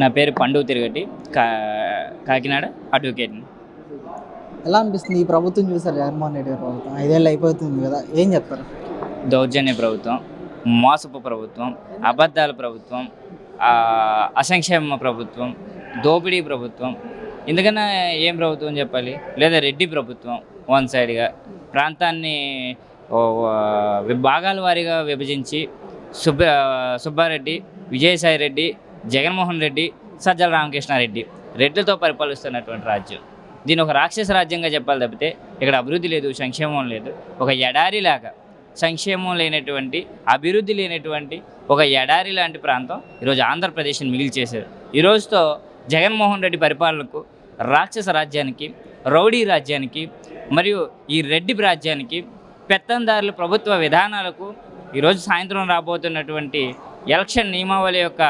నా పేరు పండు తిరగటి. కా కాకినాడ అడ్వకేట్ ఎలా అనిపిస్తుంది ఈ ప్రభుత్వం చూసారు జగన్మోహన్ రెడ్డి గారి ప్రభుత్వం? ఐదేళ్ళు అయిపోతుంది కదా ఏం చెప్తారు? దౌర్జన్య ప్రభుత్వం మోసపు ప్రభుత్వం అబద్ధాల ప్రభుత్వం అసంక్షేమ ప్రభుత్వం దోపిడీ ప్రభుత్వం. ఎందుకన్నా ఏం ప్రభుత్వం చెప్పాలి? లేదా రెడ్డి ప్రభుత్వం వన్ సైడ్గా ప్రాంతాన్ని విభాగాల వారీగా విభజించి సుబ్బ సుబ్బారెడ్డి విజయసాయి రెడ్డి జగన్మోహన్ రెడ్డి సజ్జల రామకృష్ణారెడ్డి రెడ్లతో పరిపాలిస్తున్నటువంటి రాజ్యం. దీని ఒక రాక్షస రాజ్యంగా చెప్పాలి తప్పితే ఇక్కడ అభివృద్ధి లేదు సంక్షేమం లేదు. ఒక ఎడారిలాగా సంక్షేమం లేనటువంటి అభివృద్ధి లేనటువంటి ఒక ఎడారి లాంటి ప్రాంతం ఈరోజు ఆంధ్రప్రదేశ్ని మిగిల్చేశారు చేశారు ఈరోజుతో జగన్మోహన్ రెడ్డి పరిపాలనకు రాక్షస రాజ్యానికి రౌడీ రాజ్యానికి మరియు ఈ రెడ్డి రాజ్యానికి పెత్తందారుల ప్రభుత్వ విధానాలకు ఈరోజు సాయంత్రం రాబోతున్నటువంటి ఎలక్షన్ నియమావళి యొక్క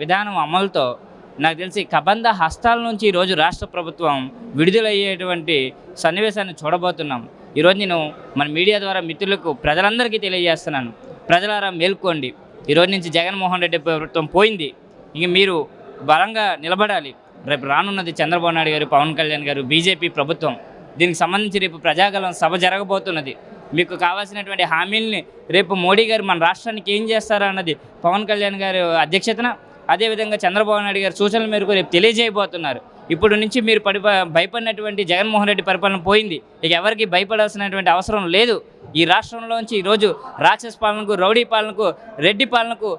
విధానం అమలుతో నాకు తెలిసి కబంధ హస్తాల నుంచి ఈరోజు రాష్ట్ర ప్రభుత్వం విడుదలయ్యేటువంటి సన్నివేశాన్ని చూడబోతున్నాం. ఈరోజు నేను మన మీడియా ద్వారా మిత్రులకు ప్రజలందరికీ తెలియజేస్తున్నాను. ప్రజలారా మేల్కోండి. ఈరోజు నుంచి జగన్మోహన్ రెడ్డి ప్రభుత్వం పోయింది. ఇంక మీరు బలంగా నిలబడాలి. రేపు రానున్నది చంద్రబాబు నాయుడు గారు పవన్ కళ్యాణ్ గారు బీజేపీ ప్రభుత్వం. దీనికి సంబంధించి రేపు ప్రజాగలం సభ జరగబోతున్నది. మీకు కావాల్సినటువంటి హామీల్ని రేపు మోడీ గారు మన రాష్ట్రానికి ఏం చేస్తారన్నది పవన్ కళ్యాణ్ గారి అధ్యక్షతన అదేవిధంగా చంద్రబాబు నాయుడు గారి సూచనల మేరకు రేపు తెలియజేయబోతున్నారు. ఇప్పుడు నుంచి మీరు పడి భయపడినటువంటి జగన్మోహన్ రెడ్డి పరిపాలన పోయింది. ఇక ఎవరికి భయపడాల్సినటువంటి అవసరం లేదు. ఈ రాష్ట్రంలోంచి ఈరోజు రాక్షస పాలనకు రౌడీ పాలనకు రెడ్డి పాలనకు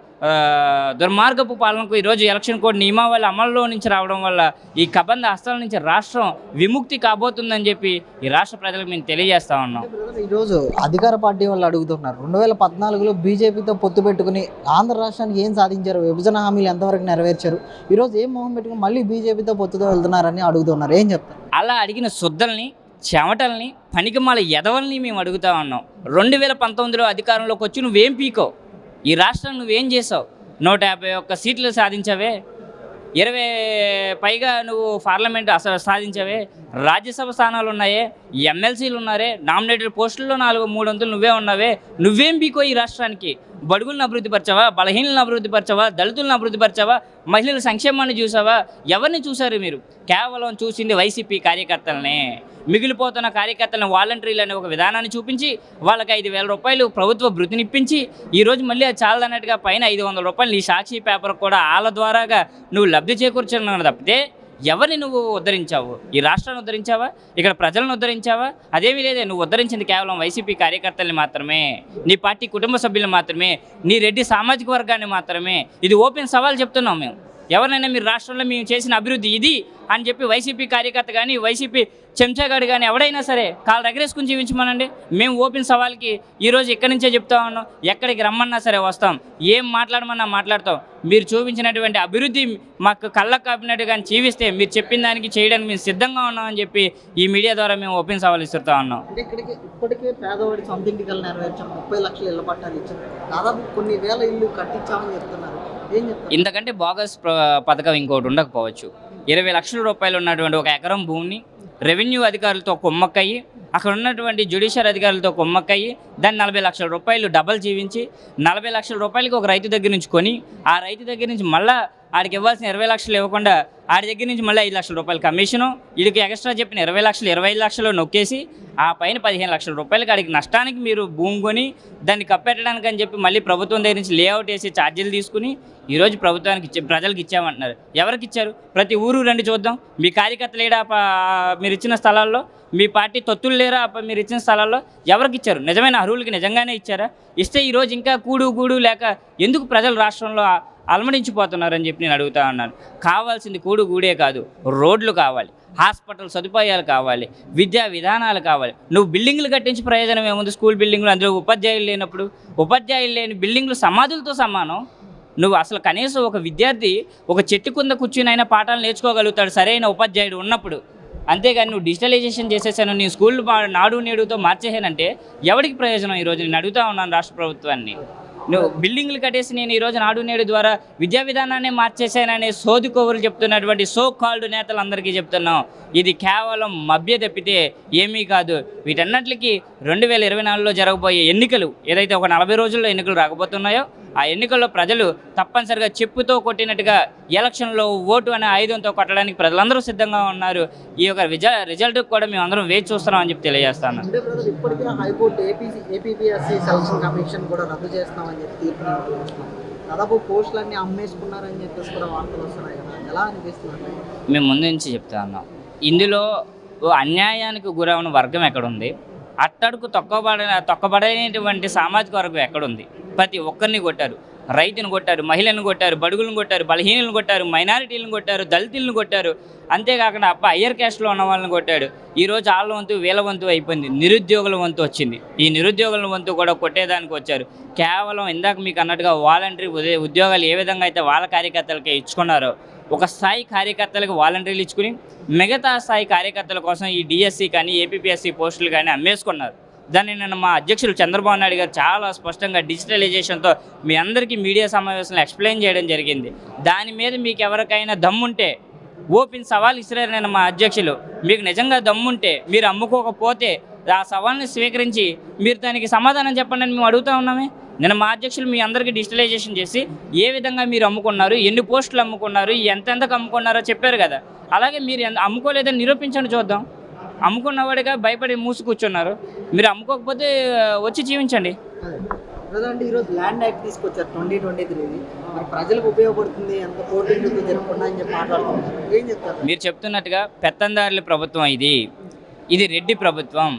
దుర్మార్గపు పాలనకు ఈరోజు ఎలక్షన్ కోడ్ నియమావళి అమల్లో నుంచి రావడం వల్ల ఈ కబంధ హస్తాల నుంచి రాష్ట్రం విముక్తి కాబోతుందని చెప్పి ఈ రాష్ట్ర ప్రజలకు మేము తెలియజేస్తా ఉన్నాం. ఈరోజు అధికార పార్టీ వాళ్ళు అడుగుతున్నారు. రెండు వేల పద్నాలుగులో బీజేపీతో పొత్తు పెట్టుకుని ఆంధ్ర రాష్ట్రానికి ఏం సాధించారు? విభజన హామీలు ఎంతవరకు నెరవేర్చారు? ఈరోజు ఏం మొహం పెట్టుకుని మళ్ళీ బీజేపీతో పొత్తుతో వెళ్తున్నారని అడుగుతున్నారు. ఏం చెప్తారు? అలా అడిగిన శుద్ధల్ని చెమటల్ని పనికిమాల ఎదవల్ని మేము అడుగుతా ఉన్నాం. రెండు వేల పంతొమ్మిదిలో అధికారంలోకి వచ్చి నువ్వేం పీకో ఈ రాష్ట్రం నువ్వేం చేసావు? నూట యాభై ఒక్క సీట్లు సాధించావే. ఇరవై పైగా నువ్వు పార్లమెంట్ అసలు సాధించావే. రాజ్యసభ స్థానాలు ఉన్నాయే. ఎమ్మెల్సీలు ఉన్నారే. నామినేటెడ్ పోస్టుల్లో నాలుగు మూడు వందలు నువ్వే ఉన్నావే. నువ్వేం పీకో ఈ రాష్ట్రానికి? బడుగులను అభివృద్ధి పరిచావా? బలహీనలను అభివృద్ధి పరిచావా? దళితులను అభివృద్ధి పరచవా? మహిళల సంక్షేమాన్ని చూసావా? ఎవరిని చూశారు మీరు? కేవలం చూసింది వైసీపీ కార్యకర్తలనే. మిగిలిపోతున్న కార్యకర్తలను వాలంటీర్లు అనే ఒక విధానాన్ని చూపించి వాళ్ళకి ఐదు వేల రూపాయలు ప్రభుత్వ భృతినిప్పించి ఈరోజు మళ్ళీ అది చాలదన్నట్టుగా పైన ఐదు వందల రూపాయలు నీ సాక్షి పేపర్ కూడా వాళ్ళ ద్వారాగా నువ్వు లబ్ధి చేకూర్చున్నావు తప్పితే ఎవరిని నువ్వు ఉద్ధరించావు? ఈ రాష్ట్రాన్ని ఉద్ధరించావా? ఇక్కడ ప్రజలను ఉద్ధరించావా? అదేమీ లేదే నువ్వు ఉద్ధరించింది కేవలం వైసీపీ కార్యకర్తల్ని మాత్రమే నీ పార్టీ కుటుంబ సభ్యులు మాత్రమే నీ రెడ్డి సామాజిక వర్గాన్ని మాత్రమే. ఇది ఓపెన్ సవాల్ చెప్తున్నాం మేము. ఎవరినైనా మీరు రాష్ట్రంలో మేము చేసిన అభివృద్ధి ఇది అని చెప్పి వైసీపీ కార్యకర్త కానీ వైసీపీ చెంచాగాడు కానీ ఎవడైనా సరే కాళ్ళు ఎగరేసుకుని జీవించమనండి. మేము ఓపెన్ సవాల్కి ఈరోజు ఇక్కడి నుంచే చెప్తా ఉన్నాం. ఎక్కడికి రమ్మన్నా సరే వస్తాం. ఏం మాట్లాడమన్నా మాట్లాడతాం. మీరు చూపించినటువంటి అభివృద్ధి మాకు కళ్ళకు కాపినట్టు కానీ జీవిస్తే మీరు చెప్పిన దానికి చేయడానికి మేము సిద్ధంగా ఉన్నామని చెప్పి ఈ మీడియా ద్వారా మేము ఓపెన్ సవాల్ ఇస్తుతా ఉన్నాం. ఇక్కడికి ఇప్పటికే పేదవాడి సొంత ఇంటికల్ నెరవేర్చాం ముప్పై లక్షలు ఇళ్ళ పట్టాలు ఇచ్చాం దాదాపు కొన్ని వేల ఇల్లు కట్టించామని చెప్తున్నారు. ఇంతకంటే బోగస్ పథకం ఇంకోటి ఉండకపోవచ్చు. ఇరవై లక్షల రూపాయలు ఉన్నటువంటి ఒక ఎకరం భూమిని రెవెన్యూ అధికారులతో కొమ్మక్కయ్యి అక్కడ ఉన్నటువంటి జ్యుడిషియల్ అధికారులతో కొమ్మక్కయ్యి దాన్ని నలభై లక్షల రూపాయలు డబల్ జీవించి నలభై లక్షల రూపాయలకి ఒక రైతు దగ్గర నుంచి కొని ఆ రైతు దగ్గర నుంచి మళ్ళీ ఆడికి ఇవ్వాల్సిన ఇరవై లక్షలు ఇవ్వకుండా ఆడి దగ్గర నుంచి మళ్ళీ ఐదు లక్షల రూపాయలు కమిషను వీడికి ఎక్స్ట్రా చెప్పిన ఇరవై లక్షలు ఇరవై ఐదు లక్షలు నొక్కేసి ఆ పైన పదిహేను లక్షల రూపాయలకి ఆడికి నష్టానికి మీరు భూమి కొని దాన్ని కప్పెట్టడానికి అని చెప్పి మళ్ళీ ప్రభుత్వం దగ్గర నుంచి లేఅవుట్ వేసి ఛార్జీలు తీసుకుని ఈరోజు ప్రభుత్వానికి ఇచ్చే ప్రజలకు ఇచ్చామంటున్నారు. ఎవరికి ఇచ్చారు? ప్రతి ఊరు రండి చూద్దాం. మీ కార్యకర్తలు లేడా మీరు ఇచ్చిన స్థలాల్లో? మీ పార్టీ తొత్తులు లేరా మీరు ఇచ్చిన స్థలాల్లో? ఎవరికి ఇచ్చారు? నిజమైన అర్హులకి నిజంగానే ఇచ్చారా? ఇస్తే ఈరోజు ఇంకా కూడు గూడు లేక ఎందుకు ప్రజలు రాష్ట్రంలో అలమడించిపోతున్నారని చెప్పి నేను అడుగుతా ఉన్నాను. కావాల్సింది కూడు గూడే కాదు రోడ్లు కావాలి హాస్పిటల్ సదుపాయాలు కావాలి విద్యా విధానాలు కావాలి. నువ్వు బిల్డింగ్లు కట్టించి ప్రయోజనం ఏముంది? స్కూల్ బిల్డింగ్లు అందులో ఉపాధ్యాయులు లేనప్పుడు ఉపాధ్యాయులు లేని బిల్డింగ్లు సమాధులతో సమానం. నువ్వు అసలు కనీసం ఒక విద్యార్థి ఒక చెట్టు కింద కూర్చునైనా పాఠాలు నేర్చుకోగలుగుతాడు సరైన ఉపాధ్యాయుడు ఉన్నప్పుడు. అంతేగాని నువ్వు డిజిటలైజేషన్ చేసేసాను నీ స్కూల్ నాడు నేడుతో మార్చేసానంటే ఎవరికి ప్రయోజనం? ఈరోజు నేను అడుగుతా ఉన్నాను రాష్ట్ర ప్రభుత్వాన్ని. నువ్వు బిల్డింగ్లు కట్టేసి నేను ఈరోజు నాడు నేడు ద్వారా విద్యా విధానాన్ని మార్చేశాననే సోది కోవులు చెప్తున్నటువంటి సో కాల్డ్ నేతలందరికీ చెప్తున్నాం. ఇది కేవలం మభ్య తప్పితే ఏమీ కాదు. వీటన్నిటికీ రెండు వేల ఇరవై నాలుగులో జరగబోయే ఎన్నికలు ఏదైతే ఒక నలభై రోజుల్లో ఎన్నికలు రాకపోతున్నాయో ఆ ఎన్నికల్లో ప్రజలు తప్పనిసరిగా చెప్పుతో కొట్టినట్టుగా ఎలక్షన్లో ఓటు అనే ఆయుధంతో కొట్టడానికి ప్రజలందరూ సిద్ధంగా ఉన్నారు. ఈ యొక్క రిజ రిజల్ట్ కూడా మేము అందరం వేచి చూస్తున్నాం అని చెప్పి తెలియజేస్తాను. కూడా రద్దు చేస్తామని చెప్పి తీర్పుని ఇవ్వడం. దాదాపు పోస్టులన్నీ అమ్మేసుకున్నారని చెప్పేసి కూడా వార్తలు వస్తున్నాయి కదా. ఎలా అనిపిస్తుంది? మేము ముందు నుంచి చెప్తా ఉన్నాం. ఇందులో ఓ అన్యాయానికి గురవున వర్గం ఎక్కడుంది? అట్టడుకు తొక్కబడ తొక్కబడైనటువంటి సామాజిక వర్గం ఎక్కడుంది? ప్రతి ఒక్కరిని కొట్టారు. రైతును కొట్టారు మహిళలను కొట్టారు బడుగులను కొట్టారు బలహీనులను కొట్టారు మైనారిటీలను కొట్టారు దళితులను కొట్టారు. అంతేకాకుండా అప్ప హయ్యర్ క్యాస్ట్లో ఉన్న వాళ్ళని కొట్టాడు. ఈరోజు వాళ్ళ వంతు వీళ్ళ వంతు అయిపోయింది. నిరుద్యోగుల వంతు వచ్చింది. ఈ నిరుద్యోగుల వంతు కూడా కొట్టేదానికి వచ్చారు. కేవలం ఇందాక మీకు అన్నట్టుగా వాలంటరీ ఉద్యోగాలు ఏ విధంగా అయితే వాళ్ళ కార్యకర్తలకే ఇచ్చుకున్నారో ఒక స్థాయి కార్యకర్తలకు వాలంటీర్లు ఇచ్చుకుని మిగతా స్థాయి కార్యకర్తల కోసం ఈ డిఎస్సి కానీ ఏపీఎస్సి పోస్టులు కానీ అమ్మేసుకున్నారు. దాన్ని నిన్న మా అధ్యక్షులు చంద్రబాబు నాయుడు గారు చాలా స్పష్టంగా డిజిటలైజేషన్తో మీ అందరికీ మీడియా సమావేశంలో ఎక్స్ప్లెయిన్ చేయడం జరిగింది. దాని మీద మీకు ఎవరికైనా దమ్ముంటే ఓపెన్ సవాల్ ఇసిరారు నేను మా అధ్యక్షులు. మీకు నిజంగా దమ్ముంటే మీరు అమ్ముకోకపోతే ఆ సవాల్ని స్వీకరించి మీరు దానికి సమాధానం చెప్పండి అని మేము అడుగుతా ఉన్నామే. నేను మా అధ్యక్షులు మీ అందరికీ డిజిటలైజేషన్ చేసి ఏ విధంగా మీరు అమ్ముకున్నారు ఎన్ని పోస్టులు అమ్ముకున్నారు ఎంతెంతకు అమ్ముకున్నారో చెప్పారు కదా. అలాగే మీరు అమ్ముకోలేదని నిరూపించండి చూద్దాం. అమ్ముకున్నవాడిగా భయపడి మూసి కూర్చున్నారు. మీరు అమ్ముకోకపోతే వచ్చి జీవించండి. అంటే ఈరోజు ల్యాండ్ యాక్ట్ తీసుకొచ్చారు ట్వంటీ ట్వంటీ త్రీది మరి ప్రజలకు ఉపయోగపడుతుంది ఎంత కోర్టు చుట్టూ జరగకుండా అని చెప్పి మాట్లాడుతున్నారు ఏం చెప్తారు? మీరు చెప్తున్నట్టుగా పెత్తందారుల ప్రభుత్వం ఇది. ఇది రెడ్డి ప్రభుత్వం.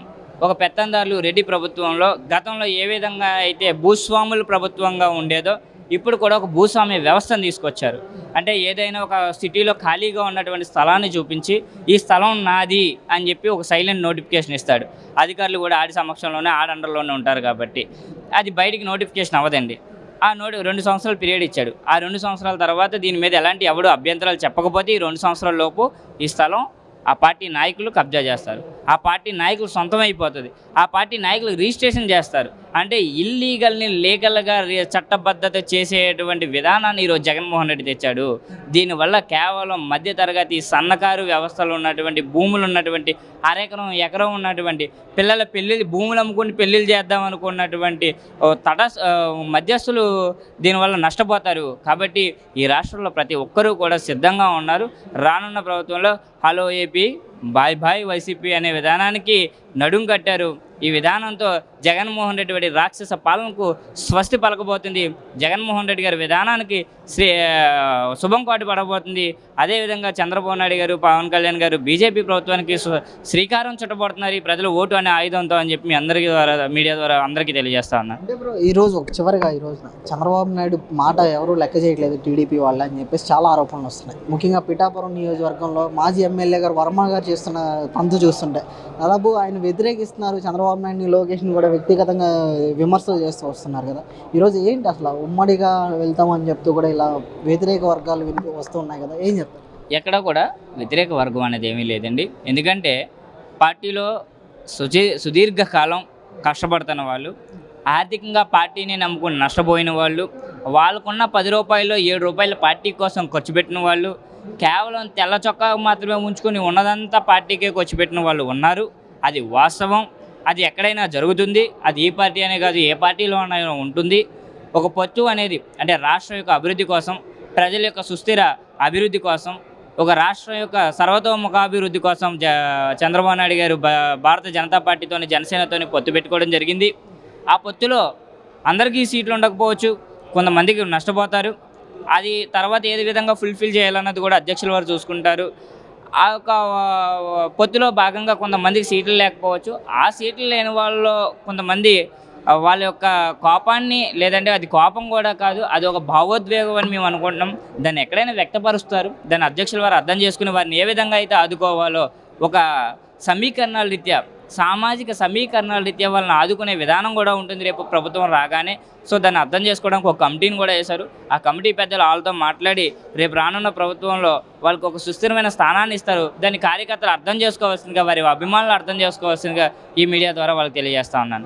ఒక పెత్తందారులు రెడ్డి ప్రభుత్వంలో గతంలో ఏ విధంగా అయితే భూస్వాములు ప్రభుత్వంగా ఉండేదో ఇప్పుడు కూడా ఒక భూస్వామ్య వ్యవస్థను తీసుకొచ్చారు. అంటే ఏదైనా ఒక సిటీలో ఖాళీగా ఉన్నటువంటి స్థలాన్ని చూపించి ఈ స్థలం నాది అని చెప్పి ఒక సైలెంట్ నోటిఫికేషన్ ఇస్తాడు. అధికారులు కూడా ఆడి సమక్షంలోనే ఆడ అండర్లోనే ఉంటారు కాబట్టి అది బయటికి నోటిఫికేషన్ అవ్వదండి. ఆ నోటి రెండు సంవత్సరాల పీరియడ్ ఇచ్చాడు. ఆ రెండు సంవత్సరాల తర్వాత దీని మీద ఎలాంటి ఎవడు అభ్యంతరాలు చెప్పకపోతే ఈ రెండు సంవత్సరాల లోపు ఈ స్థలం ఆ పార్టీ నాయకులు కబ్జా చేస్తారు. ఆ పార్టీ నాయకులు సొంతం అయిపోతుంది. ఆ పార్టీ నాయకులు రిజిస్ట్రేషన్ చేస్తారు. అంటే ఇల్లీగల్ని లీగల్గా చట్టబద్ధత చేసేటువంటి విధానాన్ని ఈరోజు జగన్మోహన్ రెడ్డి తెచ్చాడు. దీనివల్ల కేవలం మధ్యతరగతి సన్నకారు వ్యవస్థలు ఉన్నటువంటి భూములు ఉన్నటువంటి అరెకరం ఎకరం ఉన్నటువంటి పిల్లల పెళ్ళిళ్ళు భూములు అమ్ముకుని పెళ్ళిళ్ళు చేద్దాం అనుకున్నటువంటి తట మధ్యస్థులు దీనివల్ల నష్టపోతారు. కాబట్టి ఈ రాష్ట్రంలో ప్రతి ఒక్కరూ కూడా సిద్ధంగా ఉన్నారు. రానున్న ప్రభుత్వంలో hello AP bye bye YCP అనే విధానానికి నడుం కట్టారు. ఈ విధానంతో జగన్మోహన్ రెడ్డి వాడి రాక్షస పాలనకు స్వస్తి పలకబోతుంది. జగన్మోహన్ రెడ్డి గారి విధానానికి శ్రీ శుభం కాటు పడబోతుంది. అదేవిధంగా చంద్రబాబు నాయుడు గారు పవన్ కళ్యాణ్ గారు బీజేపీ ప్రభుత్వానికి శ్రీకారం చుట్టబడుతున్నారు ఈ ప్రజలు ఓటు అనే ఆయుధంతో అని చెప్పి మీ అందరికీ ద్వారా మీడియా ద్వారా అందరికీ తెలియజేస్తా ఉన్నాను ఈరోజు ఈ రోజు ఒక చివరిగా ఈ చంద్రబాబు నాయుడు మాట ఎవరు లెక్క చేయట్లేదు టీడీపీ వాళ్ళు అని చెప్పేసి చాలా ఆరోపణలు వస్తున్నాయి. ముఖ్యంగా పిఠాపురం నియోజకవర్గంలో మాజీ ఎమ్మెల్యే గారు వర్మ గారు చేస్తున్న పంతు చూస్తుంటే. దాదాపు ఆయన వ్యతిరేకిస్తున్నారు చంద్రబాబు నాయుడిని లోకేష్ని కూడా వ్యక్తిగతంగా విమర్శలు చేస్తూ వస్తున్నారు కదా. ఈరోజు ఏంటి అసలు ఉమ్మడిగా వెళ్తామని చెప్తూ కూడా ఇలా వ్యతిరేక వర్గాలు వింటూ వస్తున్నాయి కదా. ఏం చెప్తారు? ఎక్కడ కూడా వ్యతిరేక వర్గం అనేది ఏమీ లేదండి. ఎందుకంటే పార్టీలో సుజీ సుదీర్ఘకాలం కష్టపడుతున్న వాళ్ళు ఆర్థికంగా పార్టీని నమ్ముకుని నష్టపోయిన వాళ్ళు వాళ్ళకున్న పది రూపాయలు ఏడు రూపాయల పార్టీ కోసం ఖర్చు పెట్టిన వాళ్ళు కేవలం తెల్ల చొక్కా మాత్రమే ఉంచుకొని ఉన్నదంతా పార్టీకే ఖర్చు పెట్టిన వాళ్ళు ఉన్నారు. అది వాస్తవం. అది ఎక్కడైనా జరుగుతుంది. అది ఏ పార్టీ అనే కాదు ఏ పార్టీలో ఉంటుంది. ఒక పొత్తు అనేది అంటే రాష్ట్రం యొక్క అభివృద్ధి కోసం ప్రజల యొక్క సుస్థిర అభివృద్ధి కోసం ఒక రాష్ట్రం యొక్క సర్వతోముఖాభివృద్ధి కోసం చంద్రబాబు నాయుడు గారు భా- భారత జనతా పార్టీతోని జనసేనతోని పొత్తు పెట్టుకోవడం జరిగింది. ఆ పొత్తులో అందరికీ సీట్లు ఉండకపోవచ్చు కొంతమందికి నష్టపోతారు. అది తర్వాత ఏ విధంగా ఫుల్ఫిల్ చేయాలన్నది కూడా అధ్యక్షుల వారు చూసుకుంటారు. ఆ యొక్క పొత్తిలో పొత్తులో భాగంగా కొంతమందికి సీట్లు లేకపోవచ్చు. ఆ సీట్లు లేని వాళ్ళలో కొంతమంది వాళ్ళ యొక్క కోపాన్ని లేదంటే అది కోపం కూడా కాదు అది ఒక భావోద్వేగం అని మేము అనుకుంటున్నాం. దాన్ని ఎక్కడైనా వ్యక్తపరుస్తారు. దాన్ని అధ్యక్షుల వారు అర్థం చేసుకుని వారిని ఏ విధంగా అయితే ఆదుకోవాలో ఒక సమీకరణాల రీత్యా సామాజిక సమీకరణాల రీత్యా వాళ్ళని ఆదుకునే విధానం కూడా ఉంటుంది రేపు ప్రభుత్వం రాగానే. సో దాన్ని అర్థం చేసుకోవడానికి ఒక కమిటీని కూడా వేశారు. ఆ కమిటీ పెద్దలు వాళ్ళతో మాట్లాడి రేపు రానున్న ప్రభుత్వంలో వాళ్ళకి ఒక సుస్థిరమైన స్థానాన్ని ఇస్తారు. దాన్ని కార్యకర్తలు అర్థం చేసుకోవాల్సిందిగా వారి అభిమానులు అర్థం చేసుకోవాల్సిందిగా ఈ మీడియా ద్వారా వాళ్ళకి తెలియజేస్తా ఉన్నాను.